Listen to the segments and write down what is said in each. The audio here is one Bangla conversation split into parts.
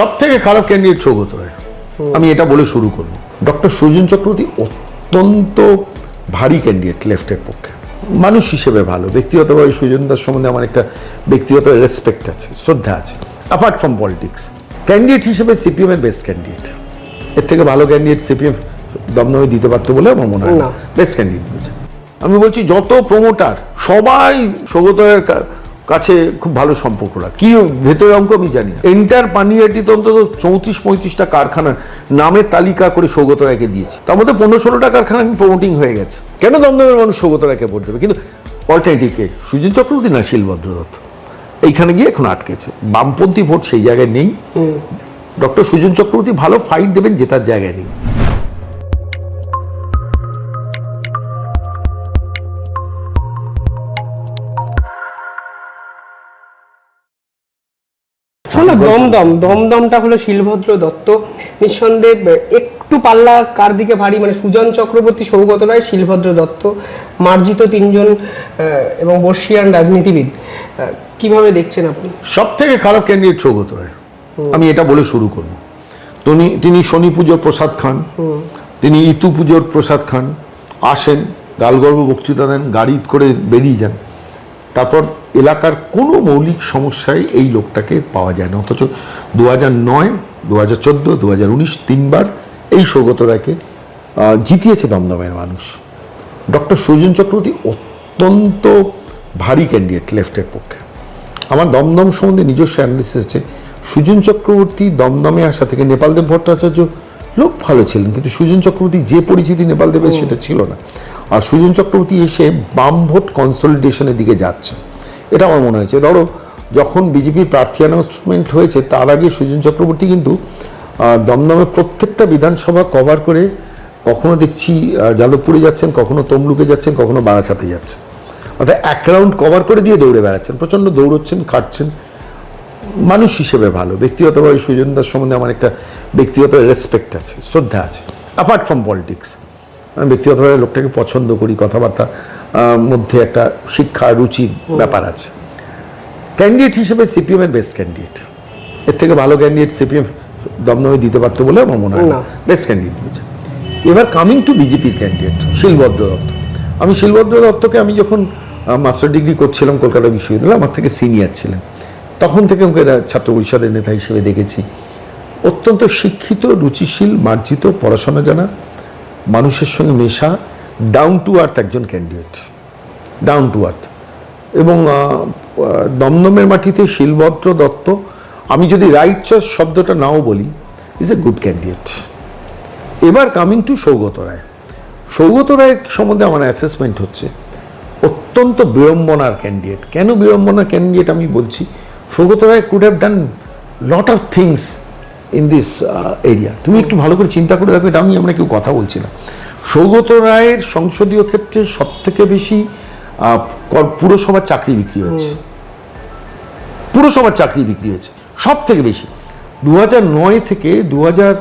সব থেকে খারাপ ক্যান্ডিডেট সৌগত রায় আমি এটা বলে শুরু করব। ডক্টর সুজন চক্রবর্তী অত্যন্ত ভারী ক্যান্ডিডেট লেফটের পক্ষে। মানুষ হিসেবে ভালো ব্যক্তিগতভাবে সুজন দাস সম্বন্ধে আমার একটা ব্যক্তিগত রেসপেক্ট আছে শ্রদ্ধা আছে। অ্যাপার্ট ফ্রম পলিটিক্স ক্যান্ডিডেট হিসেবে সিপিএম এর বেস্ট ক্যান্ডিডেট এর থেকে ভালো ক্যান্ডিডেট সিপিএম দমদমে দিতে পারতো বলে আমার মনে হয় না। বেস্ট ক্যান্ডিডেট আমি বলছি যত প্রমোটার সবাই সৌগতের কাছে খুব ভালো সম্পর্ক রাখ। কি ভেতরে অঙ্ক আমি জানি এন্টার পানিয়াটিতে অন্তত চৌত্রিশ পঁয়ত্রিশটা কারখানার নামের তালিকা করে সৌগত রায়কে দিয়েছে। তার মধ্যে পনেরো ষোলোটা কারখানা প্রমোটিং হয়ে গেছে। কেন দমদমের মানুষ সৌগত রায়কে ভোট দেবে? কিন্তু অল্টারনেটিভকে সুজন চক্রবর্তী না শিলভদ্র দত্ত? এইখানে গিয়ে এখন আটকেছে। বামপন্থী ভোট সেই জায়গায় নেই। ডক্টর সুজন চক্রবর্তী ভালো ফাইট দেবেন জেতার জায়গায় নেই। শোনো দমদম। দমদমটা হলো শিলভদ্র দত্ত। নিঃসন্দেহে একটু পাল্লা কার দিকে ভারী মানে সুজন চক্রবর্তী সৌগত রায় শিলভদ্র দত্ত মার্জিত তিনজন এবং বর্ষিয়ান রাজনীতিবিদ। কীভাবে দেখছেন আপনি? সব থেকে খারাপ ক্যান্ডিডেট সৌগত রায়। আমি এটা বলে শুরু করব। তিনি তিনি শনি পুজোর প্রসাদ খান। তিনি ইতু পুজোর প্রসাদ খান। আসেন গালগর্ব বক্তৃতা দেন গাড়ি করে বেরিয়ে যান। তারপর এলাকার কোনো মৌলিক সমস্যায় এই লোকটাকে পাওয়া যায় না অথচ দু হাজার নয় দু হাজার চোদ্দ দু হাজার উনিশ তিনবার এই সৌগত রায়কে জিতিয়েছে দমদমের মানুষ। ডক্টর সুজন চক্রবর্তী অত্যন্ত ভারী ক্যান্ডিডেট লেফটের পক্ষে। আমার দমদম সম্বন্ধে নিজস্ব অ্যানালিসিস আছে। সুজন চক্রবর্তী দমদমে আসা থেকে নেপালদেব ভট্টাচার্য লোক ভালো ছিলেন কিন্তু সুজন চক্রবর্তী যে পরিচিতি নেপাল নেপালদেবের সেটা ছিল না। আর সুজন চক্রবর্তী এসে বাম ভোট কনসলিডেশনের দিকে যাচ্ছে এটা আমার মনে হয়েছে। ধরো যখন বিজেপির প্রার্থী অ্যানাউন্সমেন্ট হয়েছে তার আগে সুজন চক্রবর্তী কিন্তু আহ, দমদমের প্রত্যেকটা বিধানসভা কভার করে কখনো দেখছি যাদবপুরে যাচ্ছেন কখনো তমলুকে যাচ্ছেন কখনো বারাসাতে যাচ্ছেন। অর্থাৎ এক রাউন্ড কভার করে দিয়ে দৌড়ে বেড়াচ্ছেন প্রচণ্ড দৌড়চ্ছেন খাটছেন। মানুষ হিসেবে ভালো ব্যক্তিগতভাবে সুজন দাস সম্বন্ধে আমার একটা ব্যক্তিগত রেসপেক্ট আছে শ্রদ্ধা আছে অ্যাপার্ট ফ্রম পলিটিক্স আমি ব্যক্তিগতভাবে লোকটাকে পছন্দ করি কথাবার্তা মধ্যে একটা শিক্ষা রুচির ব্যাপার আছে। ক্যান্ডিডেট হিসেবে সিপিএম এর বেস্ট ক্যান্ডিডেট এর থেকে ভালো ক্যান্ডিডেট সিপিএম দমদমে দিতে পারতো বলে আমার মনে হয় না। বেস্ট ক্যান্ডিডেট দিয়েছে। এবার কামিং টু বিজেপির ক্যান্ডিডেট শিলভদ্র দত্ত। আমি শিলভদ্র দত্তকে আমি যখন মাস্টার ডিগ্রি করছিলাম কলকাতা বিশ্ববিদ্যালয়ে আমার থেকে সিনিয়র ছিলেন। তখন থেকে ওকে ছাত্র পরিষদের নেতা হিসেবে দেখেছি। অত্যন্ত শিক্ষিত রুচিশীল মার্জিত পড়াশোনা জানা মানুষের সঙ্গে মেশা ডাউন টু আর্থ একজন ক্যান্ডিডেট ডাউন টু আর্থ এবং দমদমের মাটিতে শিলভদ্র দত্ত, আমি যদি রাইট চয়েস শব্দটা নাও বলি ইজ এ গুড ক্যান্ডিডেট এবার কামিং টু সৌগত রায়। সৌগত রায় সম্বন্ধে আমার অ্যাসেসমেন্ট হচ্ছে, অত্যন্ত বিড়ম্বনার ক্যান্ডিডেট কেন বিড়ম্বনার ক্যান্ডিডেট আমি বলছি? Saugata Roy could have done lot of things in this area তুমি একটু ভালো করে চিন্তা করে দেখো, এটা আমি আমরা কেউ কথা বলছি না। সৌগত রায়ের সংসদীয় ক্ষেত্রে সব থেকে বেশি পুরসভার চাকরি বিক্রি হয়েছে। পুরসভার চাকরি বিক্রি হয়েছে সব থেকে বেশি। দু নয় থেকে দু হাজার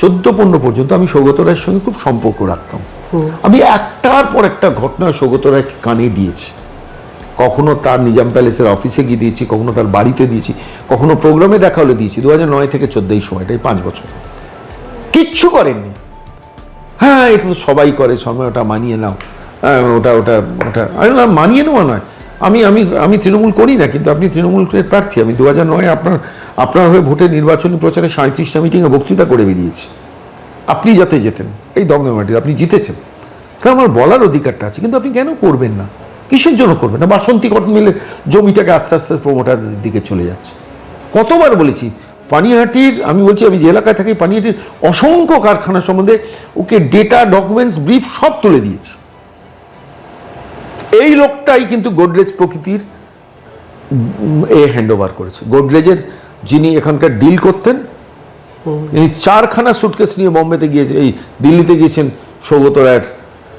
চোদ্দ পনেরো পর্যন্ত আমি সৌগত রায়ের সঙ্গে খুব সম্পর্ক রাখতাম। আমি একটার পর একটা ঘটনা সৌগত রায়কে কানে দিয়েছি। কখনো তার নিজাম প্যালেসের অফিসে গিয়ে দিয়েছি কখনো তার বাড়িতে দিয়েছি কখনো প্রোগ্রামে দেখা হলে দিয়েছি। দু নয় থেকে চোদ্দ এই সময়টা এই পাঁচ বছর। কিচ্ছু করেননি। হ্যাঁ এটা তো সবাই করে সময় ওটা মানিয়ে নাও। হ্যাঁ, ওটা ওটা ওটা। আমি বললাম, মানিয়ে নেওয়া নয়। আমি আমি আমি তৃণমূল করি না কিন্তু আপনি তৃণমূলের প্রার্থী। আমি দু হাজার নয় আপনার আপনার হয়ে ভোটের নির্বাচনী প্রচারে সাঁত্রিশটা মিটিংয়ে বক্তৃতা করে বেরিয়েছি। আপনি যাতে যেতেন এই দমদম মাটিতে আপনি জিতেছেন। তা আমার বলার অধিকারটা আছে কিন্তু আপনি কেন করবেন না? কিসের জন্য করবেন না? বাসন্তী কটন মিলের জমিটাকে আস্তে আস্তে প্রমোটারের দিকে চলে যাচ্ছে। কতবার বলেছি পানিহাটির আমি বলছি আমি যে এলাকায় থাকি পানিহাটির অসংখ্য কারখানা সম্বন্ধে ওকে ডেটা ডকুমেন্টস ব্রিফ সব তুলে দিয়েছে। এই লোকটাই কিন্তু গোদরেজ প্রকৃতির এ হ্যান্ড ওভার করেছে। গোদরেজের যিনি এখানকার ডিল করতেন তিনি চারখানা সুটকেস নিয়ে বোম্বেতে গিয়েছে এই দিল্লিতে গিয়েছেন সৌগত রায়ের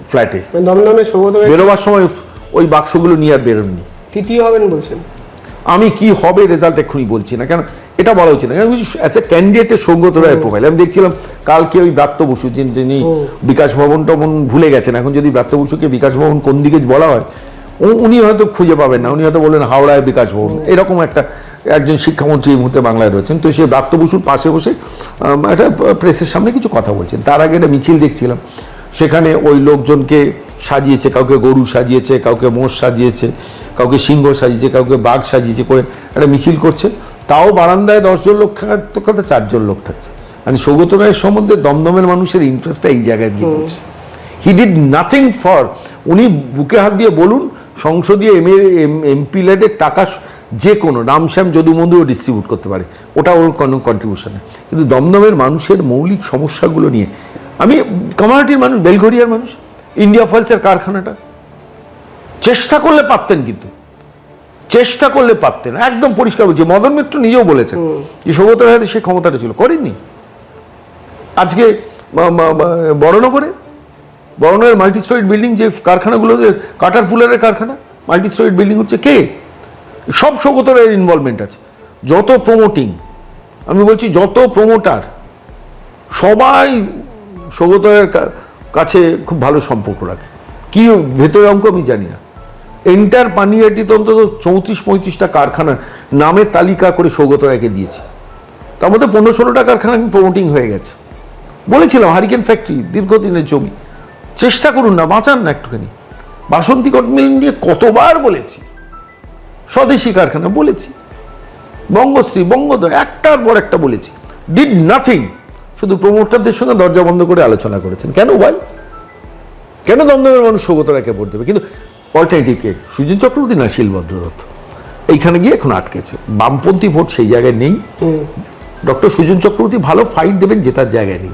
ফ্ল্যাটে মানে দমদমে সৌগত বেরোবার সময় ওই বাক্সগুলো নিয়ে আর বেরোননি। তৃতীয় হবেন বলছেন? আমি কি হবে রেজাল্ট এক্ষুনি বলছি না কেন এটা বলা উচিত না। কেন অ্যাজ এ ক্যান্ডিডেটের সৌগত রায়ের প্রোফাইল আমি দেখছিলাম কালকে ওই ব্রাত্য বসু যিনি- বিকাশ ভবন টবন ভুলে গেছেন। এখন যদি ব্রাত্য বসুকে বিকাশ ভবন কোন দিকে বলা হয় উনি হয়তো খুঁজে পাবেন না। উনি হয়তো বললেন হাওড়ায় বিকাশ ভবন। এরকম একটা একজন শিক্ষামন্ত্রী এই মুহূর্তে বাংলায় রয়েছেন। তো সে ব্রাত্য বসুর পাশে বসে একটা প্রেসের সামনে কিছু কথা বলছেন। তার আগে একটা মিছিল দেখছিলাম। সেখানে ওই লোকজনকে সাজিয়েছে কাউকে গরু সাজিয়েছে কাউকে মোষ সাজিয়েছে কাউকে সিংহ সাজিয়েছে কাউকে বাঘ সাজিয়েছে করে একটা মিছিল করছে। তাও বারান্দায় দশজন লোক থাকার তো কথা চারজন লোক থাকছে। মানে সৌগত রায়ের সম্বন্ধে দমদমের মানুষের ইন্টারেস্টটা এই জায়গায় গিয়ে পড়ছে। হি ডিড নাথিং ফর উনি বুকে হাত দিয়ে বলুন সংসদীয় এম এমপি লেডের টাকা যে কোনো রামশ্যাম যদু মন্দিরও ডিস্ট্রিবিউট করতে পারে। ওটা ওর কোনো কন্ট্রিবিউশন কিন্তু দমদমের মানুষের মৌলিক সমস্যাগুলো নিয়ে আমি কমিউনিটির মানুষ বেলঘরিয়ার মানুষ ইন্ডিয়া ফলসের কারখানাটা চেষ্টা করলে পারতেন কিন্তু। চেষ্টা করলে পারতেন একদম পরিষ্কার বলছি মদন মিত্র নিজেও বলেছেন যে সৌগত রায়ের সে ক্ষমতাটা ছিল করেননি। আজকে বড়নগরে বড়নগরের মাল্টি স্টোরিড বিল্ডিং যে কারখানাগুলোতে কাটার পুলারের কারখানা মাল্টি স্টোরিড বিল্ডিং হচ্ছে কে? সব সৌগত রায়ের ইনভলভমেন্ট আছে। যত প্রমোটিং আমি বলছি যত প্রমোটার সবাই সৌগত রায়ের কাছে খুব ভালো সম্পর্ক রাখে। কি ভেতরে অঙ্ক আমি জানি না। এন্টার পানিয়াটিতে অন্তত চৌত্রিশ পঁয়ত্রিশটা কারখানার নামের তালিকা করে সৌগত রায়কে দিয়েছে। তার মধ্যে পনেরো ষোলোটা কারখানা প্রমোটিং হয়ে গেছে। বলেছিলাম হারিকেন ফ্যাক্টরি দীর্ঘদিনের জমি। চেষ্টা করুন না, বাঁচান না একটুখানি। বাসন্তী কট মিল নিয়ে কতবার বলেছি। স্বদেশি কারখানা বলেছি। বঙ্গশ্রী বঙ্গদয় একটার পর একটা বলেছি। ডিড নাথিং শুধু প্রমোটারদের সঙ্গে দরজা বন্ধ করে আলোচনা করেছেন। কেন ওয়াই কেন দমদমের মানুষ সৌগত রায়কে ভোট দেবে? কিন্তু অল্টারনেটিভকে সুজন চক্রবর্তী না শিলভদ্র দত্ত? এইখানে গিয়ে এখন আটকেছে। বামপন্থী ভোট সেই জায়গায় নেই। ডক্টর সুজন চক্রবর্তী ভালো ফাইট দেবেন জেতার জায়গায় নেই।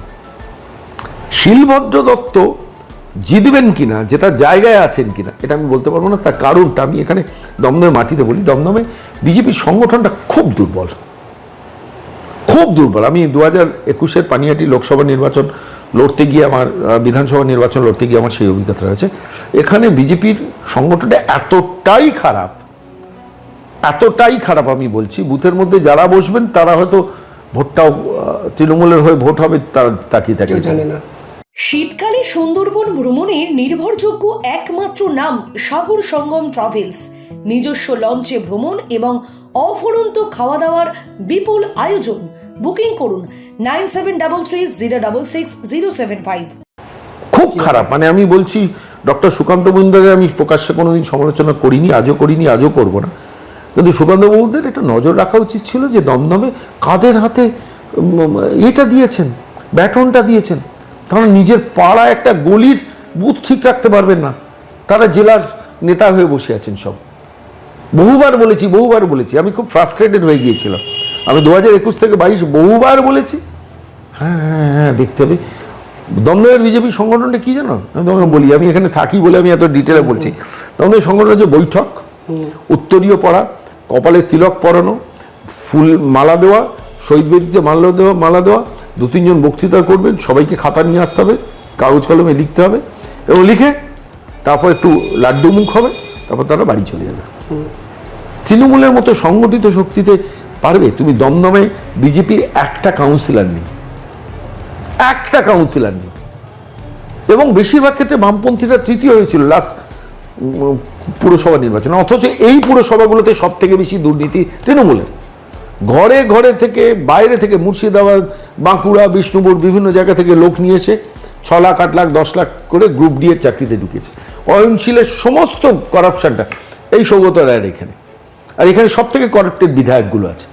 শিলভদ্র দত্ত জিতবেন কিনা জেতার জায়গায় আছেন কিনা এটা আমি বলতে পারব না। তার কারণটা আমি এখানে দমদমের মাটিতে বলি। দমদমে বিজেপির সংগঠনটা খুব দুর্বল। খুব দুর্বল। আমি দু হাজার একুশের পানিহাটি লোকসভা নির্বাচন লড়তে গিয়ে আমার বিধানসভা নির্বাচন লড়তে গিয়ে আমার সেই অভিজ্ঞতা রয়েছে। এখানে বিজেপির সংগঠনটা এতটাই খারাপ এতটাই খারাপ আমি বলছি বুথের মধ্যে যারা বসবেন তারা হয়তো ভোটটাও আহ, তৃণমূলের হয়ে ভোট হবে তারা তাকিয়ে থাকে জানে না। শীতকালে সুন্দরবন ভ্রমণের নির্ভরযোগ্য একমাত্র নাম সাগর সঙ্গম ট্রাভেলস। নিজস্ব লঞ্চে ভ্রমণ এবং অফুরন্ত খাওয়া দাওয়ার বিপুল আয়োজন বুকিং করুন খুব খারাপ। মানে আমি বলছি, ডক্টর সুকান্ত মজুমদারের আমি প্রকাশ্যে কোনোদিন সমালোচনা করিনি, আজও করিনি, আজও করব না। কিন্তু সুকান্ত বাবুদের একটা নজর রাখা উচিত ছিল যে দমদমে কাদের হাতে এটা দিয়েছেন, ব্যাটনটা দিয়েছেন। তারা নিজের পাড়া একটা গলির বুথ ঠিক রাখতে পারবেন না। তারা জেলার নেতা হয়ে বসে আছেন সব। বহুবার বলেছি বহুবার বলেছি। আমি খুব ফ্রাস্ট্রেটেড হয়ে গিয়েছিলাম। আমি দু হাজার একুশ থেকে বাইশ বহুবার বলেছি। হ্যাঁ হ্যাঁ হ্যাঁ দেখতে হবে। দমদমের বিজেপি সংগঠনটা কি জানো? আমি তোমাকে বলি আমি এখানে থাকি বলে আমি এত ডিটেলে বলছি। দমদমের সংগঠন হচ্ছে বৈঠক উত্তরীয় পড়া কপালে তিলক পরানো ফুল মালা দেওয়া শহীদ বেদিতে মালা দেওয়া মালা দেওয়া দু তিনজন বক্তৃতা করবেন সবাইকে খাতা নিয়ে আসতে হবে কাগজ কলমে লিখতে হবে এবং লিখে তারপর একটু লাড্ডু মুখ হবে তারপর তারা বাড়ি চলে যাবে। তৃণমূলের মতো সংগঠিত শক্তিতে পারবে? তুমি দমদমে বিজেপির একটা কাউন্সিলার নেই। একটা কাউন্সিলর নেই। এবং বেশিরভাগ ক্ষেত্রে বামপন্থীরা তৃতীয় হয়েছিল লাস্ট পুরসভা নির্বাচনে। অথচ এই পুরসভাগুলোতে সব থেকে বেশি দুর্নীতি তৃণমূলের। ঘরে ঘরে থেকে, বাইরে থেকে মুর্শিদাবাদ, বাঁকুড়া, বিষ্ণুপুর, বিভিন্ন জায়গা থেকে লোক নিয়ে এসে ছ লাখ, আট লাখ, দশ লাখ করে গ্রুপ ডি এর চাকরিতে ঢুকেছে। অয়নশীলের সমস্ত করাপশনটা এই সৌগত রায়ের এখানে। আর এখানে সব থেকে করাপ্টেড বিধায়কগুলো আছে।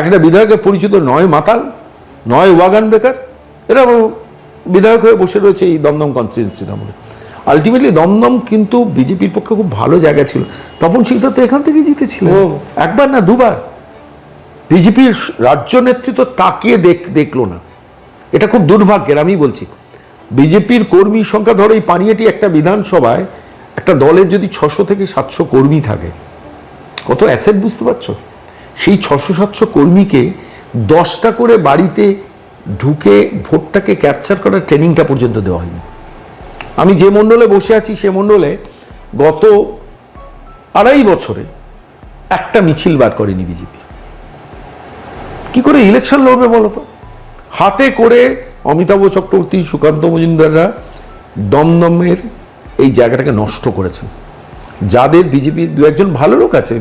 একটা বিধায়কের পরিচিত নয় মাতাল নয় ওয়াগান বেকার এরা বিধায়ক হয়ে বসে রয়েছে এই দমদম কনস্টিটিউন্সির আমলে। আলটিমেটলি দমদম কিন্তু বিজেপির পক্ষে খুব ভালো জায়গা ছিল। তপন সিকদার তো এখান থেকে জিতেছিল। একবার না দুবার। বিজেপির রাজ্য নেতৃত্ব তাকিয়ে দেখ দেখল না। এটা খুব দুর্ভাগ্যের আমি বলছি। বিজেপির কর্মী সংখ্যা ধরো এই পানিয়াটি একটা বিধানসভায় একটা দলের যদি ছশো থেকে সাতশো কর্মী থাকে কত অ্যাসেট বুঝতে পারছ? সেই ছশো সাতশো কর্মীকে দশটা করে বাড়িতে ঢুকে ভোটটাকে ক্যাপচার করার ট্রেনিংটা পর্যন্ত দেওয়া হয়নি। আমি যে মণ্ডলে বসে আছি, সে মণ্ডলে গত আড়াই বছরে একটা মিছিল বার করেনি বিজেপি। কি করে ইলেকশন লড়বে বলো তো? হাতে করে অমিতাভ চক্রবর্তী, সুকান্ত মজুমদাররা দমদমের এই জায়গাটাকে নষ্ট করেছেন। যাদের বিজেপি, দু একজন ভালো লোক আছে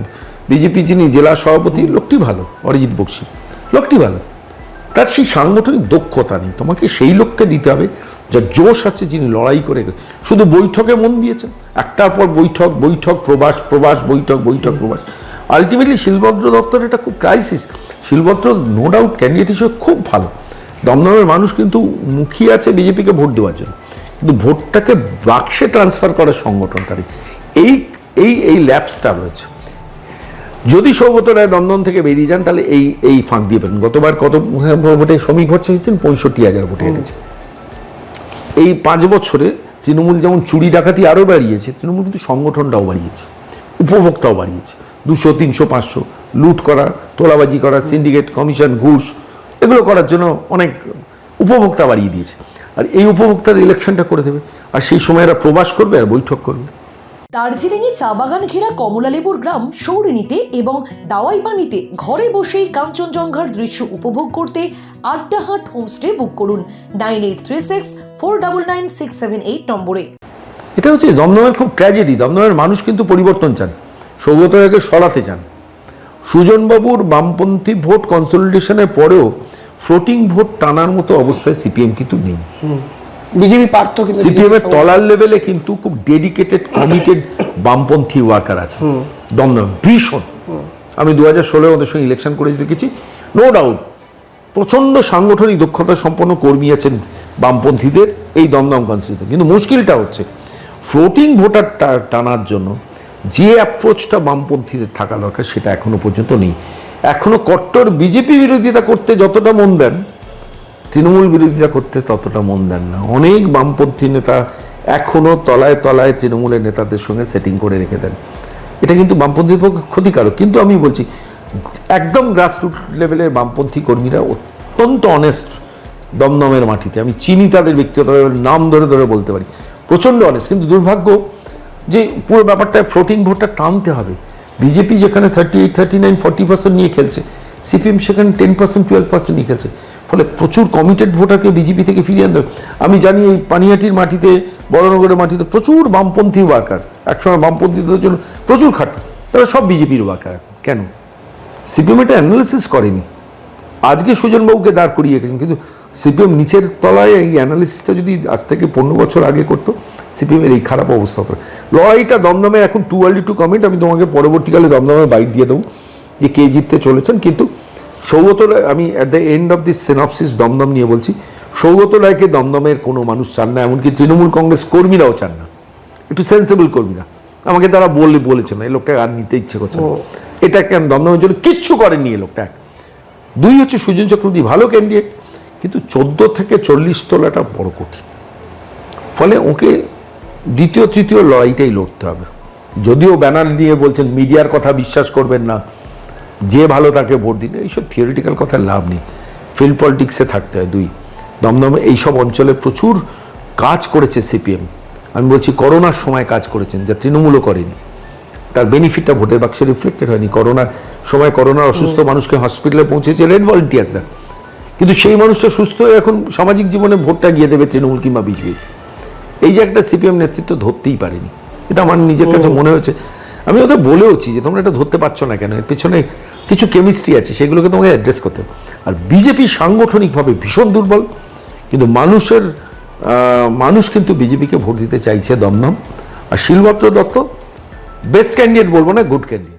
বিজেপি যিনি জেলা সভাপতি, লোকটি ভালো, অরিজিৎ বক্সি, লোকটি ভালো। তার সেই সাংগঠনিক দক্ষতা নেই, তোমাকে সেই লোককে দিতে হবে যা জোশ আছে যিনি লড়াই করে শুধু বৈঠকে মন দিয়েছেন, একটার পর বৈঠক বৈঠক, প্রবাস প্রবাস, বৈঠক বৈঠক, প্রবাস। আলটিমেটলি শিলভদ্র দপ্তর এটা খুব crisis Shilbhadra no doubt candidate হিসেবে খুব ভালো। দমদমের মানুষ কিন্তু মুখিয়ে আছে বিজেপিকে ভোট দেওয়ার জন্য। কিন্তু ভোটটাকে বাক্সে ট্রান্সফার করার সংগঠনটারই এই এই এই ল্যাপসটা রয়েছে। যদি সৌগত রায় দন্দন থেকে বেরিয়ে যান তাহলে এই এই ফাঁক দিয়ে পেলেন গতবার কত ভোটে শ্রমিক ভোট চেয়েছেন? পঁয়ষট্টি হাজার ভোটে হেরেছে। এই পাঁচ বছরে তৃণমূল যেমন চুরি ডাকাতি আরও বাড়িয়েছে তৃণমূল কিন্তু সংগঠনটাও বাড়িয়েছে উপভোক্তাও বাড়িয়েছে। দুশো তিনশো পাঁচশো লুট করা তোলাবাজি করা সিন্ডিকেট কমিশন ঘুষ এগুলো করার জন্য অনেক উপভোক্তা বাড়িয়ে দিয়েছে। আর এই উপভোক্তার ইলেকশনটা করে দেবে। আর সেই সময় এরা প্রবাস করবে আর বৈঠক করবে। দার্জিলিংয়ে চা বাগান ঘেরা কমলালেবুর গ্রাম সৌরিনীতে এবং দাওয়াই পানিতে ঘরে বসেই কাঞ্চনজঙ্ঘার দৃশ্য উপভোগ করতে আড্ডাহাট হোমস্টে বুক করুন nine eight three six four double nine six seven eight নম্বরে। এটা হচ্ছে দমদমের খুব ট্র্যাজেডি দমদমের মানুষ কিন্তু পরিবর্তন চান সৌগত রায়কে সরাতে চান। সুজনবাবুর বামপন্থী ভোট কনসলিডেশনের পরেও ফ্লোটিং ভোট টানার মতো অবস্থায় সিপিএম কিন্তু নেই। বিজেপি পার্থ কিন্তু সিপিএম এর তলার লেভেলে কিন্তু খুব ডেডিকেটেড কমিটেড বামপন্থী ওয়ার্কার আছে। দমদম ভীষণ। আমি দু হাজার ষোলো ওদের সঙ্গে ইলেকশন করে দেখেছি। নো ডাউট প্রচণ্ড সাংগঠনিক দক্ষতা সম্পন্ন কর্মী আছেন বামপন্থীদের এই দমদম কনস্টিটিউতে কিন্তু মুশকিলটা হচ্ছে ফ্লোটিং ভোটার টানার জন্য যে অ্যাপ্রোচটা বামপন্থীদের থাকা দরকার সেটা এখনও পর্যন্ত নেই। এখনও কট্টর বিজেপি বিরোধিতা করতে যতটা মন দেন তৃণমূল বিরোধিতা করতে ততটা মন দেন না। অনেক বামপন্থী নেতা এখনও তলায় তলায় তৃণমূলের নেতাদের সঙ্গে সেটিং করে রেখে দেন। এটা কিন্তু বামপন্থীর পক্ষে ক্ষতিকারক। কিন্তু আমি বলছি, একদম গ্রাসরুট লেভেলের বামপন্থী কর্মীরা অত্যন্ত অনেস্ট দমদমের মাটিতে, আমি চিনি তাদের ব্যক্তিগত নাম ধরে ধরে বলতে পারি, প্রচণ্ড অনেস্ট কিন্তু দুর্ভাগ্য যে পুরো ব্যাপারটা ফ্লোটিং ভোটটা টানতে হবে। বিজেপি যেখানে thirty eight thirty nine forty percent নিয়ে খেলছে, সিপিএম সেখানে টেন পার্সেন্ট টুয়েলভ পার্সেন্ট নিয়ে খেলছে। ফলে প্রচুর কমিটেড ভোটারকে বিজেপি থেকে ফিরিয়ে আনতে আমি জানি এই পানিহাটির মাটিতে, বড়নগরের মাটিতে প্রচুর বামপন্থী ওয়ার্কার একসময় বামপন্থীদের জন্য প্রচুর খাটত তারা সব বিজেপির ওয়ার্কার কেন? সিপিএম এটা অ্যানালিসিস করেনি। আজকে সুজনবাবুকে দাঁড় করিয়ে রেখেছেন, কিন্তু সিপিএম নিচের তলায় এই অ্যানালিসিসটা যদি আজ থেকে পনেরো বছর আগে করতো সিপিএমের এই খারাপ অবস্থা হতো। লড়াইটা দমদমে এখন টু আর্লি টু কমেন্ট আমি তোমাকে পরবর্তীকালে দমদমে বাইট দিয়ে দেবো যে কে জিততে চলেছেন, কিন্তু সৌগত রায় আমি at the end of this synopsis Dumdum নিয়ে বলছি সৌগত রায়কে দমদমের কোনো মানুষ চান না? এমনকি তৃণমূল কংগ্রেস কর্মীরাও চান না। একটু সেন্সেবল কর্মীরা। আমাকে তারা বলে বলেছে না এই লোকটা আর নিতে ইচ্ছে করছে না। এটা কেন দমদমের জন্য কিচ্ছু করেনি এই লোকটা। এক। দুই হচ্ছে সুজন চক্রবর্তী ভালো ক্যান্ডিডেট কিন্তু চোদ্দ থেকে চল্লিশ তোলাটা বড় কঠিন। ফলে ওকে দ্বিতীয় তৃতীয় লড়াইটাই লড়তে হবে। যদিও ব্যানার নিয়ে বলছেন মিডিয়ার কথা বিশ্বাস করবেন না। যে ভালো তাকে ভোট দিন এইসব থিওরিটিক্যাল কথা লাভ নেই। ফিল্ড পলিটিক্সে থাকতে হয় দুই। দমদমে এইসব অঞ্চলে প্রচুর কাজ করেছে সিপিএম। আমি বলছি করোনার সময় কাজ করেছেন যা তৃণমূলও করেনি। তার বেনিফিটটা ভোটের বাক্সে রিফ্লেক্টেড হয়নি। করোনার সময় করোনার অসুস্থ মানুষকে হসপিটালে পৌঁছেছে রেড ভলেন্টিয়ার্সরা কিন্তু সেই মানুষটা সুস্থ হয়ে এখন সামাজিক জীবনে ভোটটা গিয়ে দেবে তৃণমূল কিংবা বিজেপি। এই যে একটা সিপিএম নেতৃত্ব ধরতেই পারেনি। এটা আমার নিজের কাছে মনে হয়েছে। আমি ওদের বলেওছি যে তোমরা এটা ধরতে পারছ না কেন? এর পেছনে কিছু কেমিস্ট্রি আছে, সেগুলোকে তোমাকে অ্যাড্রেস করতে হবে। আর বিজেপি সাংগঠনিকভাবে ভীষণ দুর্বল, কিন্তু মানুষের মানুষ কিন্তু বিজেপিকে ভোট দিতে চাইছে দমদম। আর শিলভদ্র দত্ত বেস্ট ক্যান্ডিডেট বলব না গুড ক্যান্ডিডেট